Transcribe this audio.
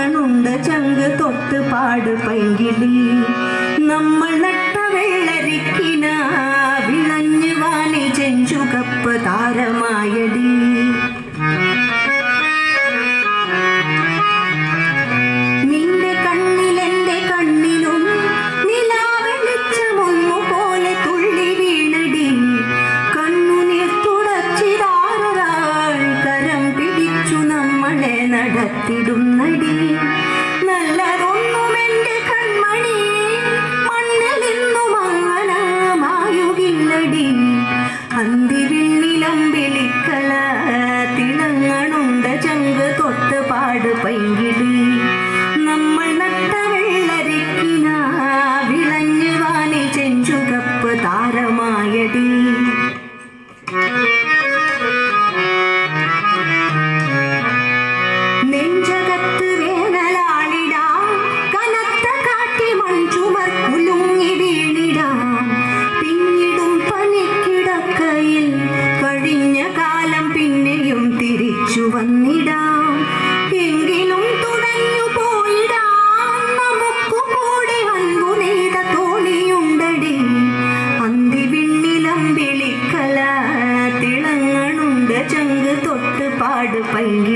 മകളുണ്ട് ചങ്ക് തൊട്ട് പാട് പൈകിളി നമ്മൾ നട്ട വെള്ളരിക്കിന വിളഞ്ഞു വാലി ചെഞ്ചുകപ്പ് താരമായടി. നടത്തിടുന്നടി. നല്ലതൊന്നും എന്റെ കൺമണി മണ്ണിൽ നിന്നും അങ്ങനമായുകില്ലടി അന്തിരിള്ളിലം വിളിക്കള തിളങ്ങണുണ്ട ചങ്ക് തൊട്ട് പാട് പൈങ്കിളി. നമ്മൾ നട്ട மல்க